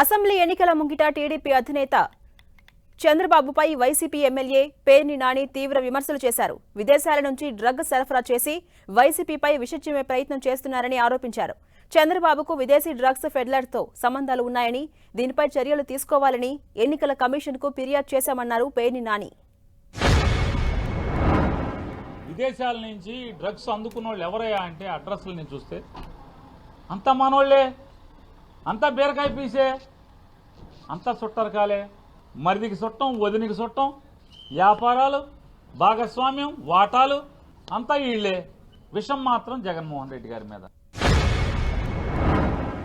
Assembly ఎన్నికల ముంగిట TDP అధినేత చంద్రబాబుపై వైసీపీ ఎమ్మెల్యే పేర్ని నాని తీవ్ర విమర్శలు చేశారు. విదేశాల నుంచి డ్రగ్ సరఫరా చేసి వైసీపీపై విషచిమ్మే ప్రయత్నం చేస్తున్నారని ఆరోపించారు. చంద్రబాబుకు విదేశీ డ్రగ్స్ ఫెడ్లర్తో సంబంధాలు ఉన్నాయని దీనిపై చర్యలు తీసుకోవాలని ఎన్నికల కమిషన్కు ఫిర్యాదు చేశామన్నారు పేర్ని నాని. విదేశాల నుంచి డ్రగ్స్ అందుకున్న వాళ్ళు ఎవరయ్యా అంటే అడ్రస్లు నేను చూస్తే అంతా మనోళ్ళే అంతా బీరకాయ పీసే అంతా చుట్టరకాలే మరిదికి చుట్టం వదినికి చుట్టం వ్యాపారాలు భాగస్వామ్యం వాటాలు అంతా వీళ్ళే విషం మాత్రం జగన్మోహన్ రెడ్డి గారి మీద.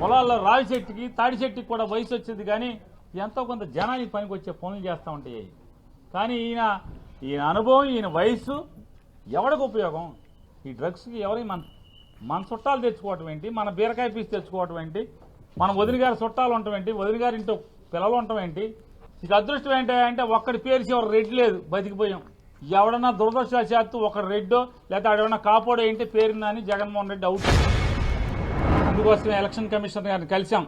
పొలాల్లో రావి చెట్టుకి తాడి చెట్టుకి కూడా వయసు వచ్చేది కానీ ఎంతో కొంత జనానికి పనికి వచ్చే పనులు చేస్తూ ఉంటాయి. కానీ ఈయన ఈయన అనుభవం ఈయన వయసు ఎవరికి ఉపయోగం? ఈ డ్రగ్స్కి ఎవరికి మన మన చుట్టాలు తెచ్చుకోవటం ఏంటి? మన బీరకాయ పీస్ తెచ్చుకోవటం ఏంటి? మనం వదిన గారి చుట్టాలు ఉండటం ఏంటి? వదిన గారి ఇంట్లో పిల్లలు ఉండటం ఏంటి? ఇక అదృష్టం ఏంటి అంటే ఒక్కడి పేరు చివరి రెడ్ లేదు బతికిపోయాం ఎవడన్నా దురదృష్టవశాత్తు ఒక రెడ్డో లేదా ఆడేమన్నా కాపోడో ఏంటి పేరుందని జగన్మోహన్ రెడ్డి అవుట్ అందుకోసమే ఎలక్షన్ కమిషనర్ గారిని కలిశాం.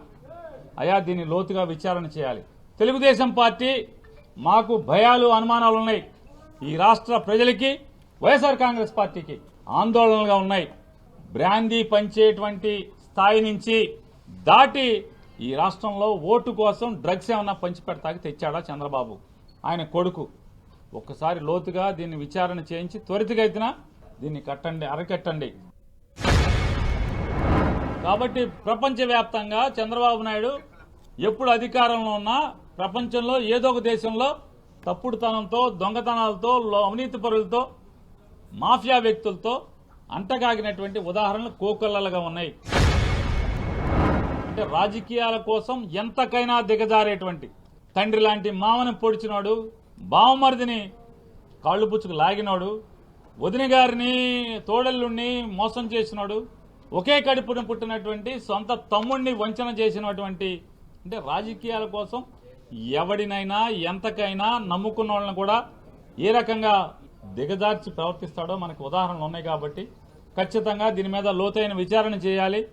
అయా దీన్ని లోతుగా విచారణ చేయాలి. తెలుగుదేశం పార్టీ మాకు భయాలు అనుమానాలు ఉన్నాయి. ఈ రాష్ట్ర ప్రజలకి వైఎస్ఆర్ కాంగ్రెస్ పార్టీకి ఆందోళనలుగా ఉన్నాయి. బ్రాందీ పంచేటువంటి స్థాయి నుంచి దాటి ఈ రాష్ట్రంలో ఓటు కోసం డ్రగ్స్ ఏమన్నా పంచిపెడతాకి తెచ్చాడా చంద్రబాబు? ఆయన కొడుకు. ఒక్కసారి లోతుగా దీన్ని విచారణ చేయించి త్వరితగతిన దీన్ని కట్టండి అరకెట్టండి. కాబట్టి ప్రపంచవ్యాప్తంగా చంద్రబాబు నాయుడు ఎప్పుడు అధికారంలో ఉన్నా ప్రపంచంలో ఏదో ఒక దేశంలో తప్పుడుతనంతో దొంగతనాలతో లో- అవినీతి పరులతో మాఫియా వ్యక్తులతో అంటగాగినటువంటి ఉదాహరణలు కోకొల్లలుగా ఉన్నాయి. అంటే రాజకీయాల కోసం ఎంతకైనా దిగజారేటువంటి తండ్రి లాంటి మామని పొడిచినాడు బావమరిదిని కాళ్ళు పుచ్చుకు లాగినాడు వదిన గారిని తోడల్లుణ్ణి మోసం చేసినాడు ఒకే కడుపున పుట్టినటువంటి సొంత తమ్ముణ్ణి వంచన చేసినటువంటి అంటే రాజకీయాల కోసం ఎవడినైనా ఎంతకైనా నమ్ముకున్న వాళ్ళని కూడా ఏ రకంగా దిగజార్చి ప్రవర్తిస్తాడో మనకు ఉదాహరణలు ఉన్నాయి కాబట్టి ఖచ్చితంగా దీని మీద లోతైన విచారణ చేయాలి.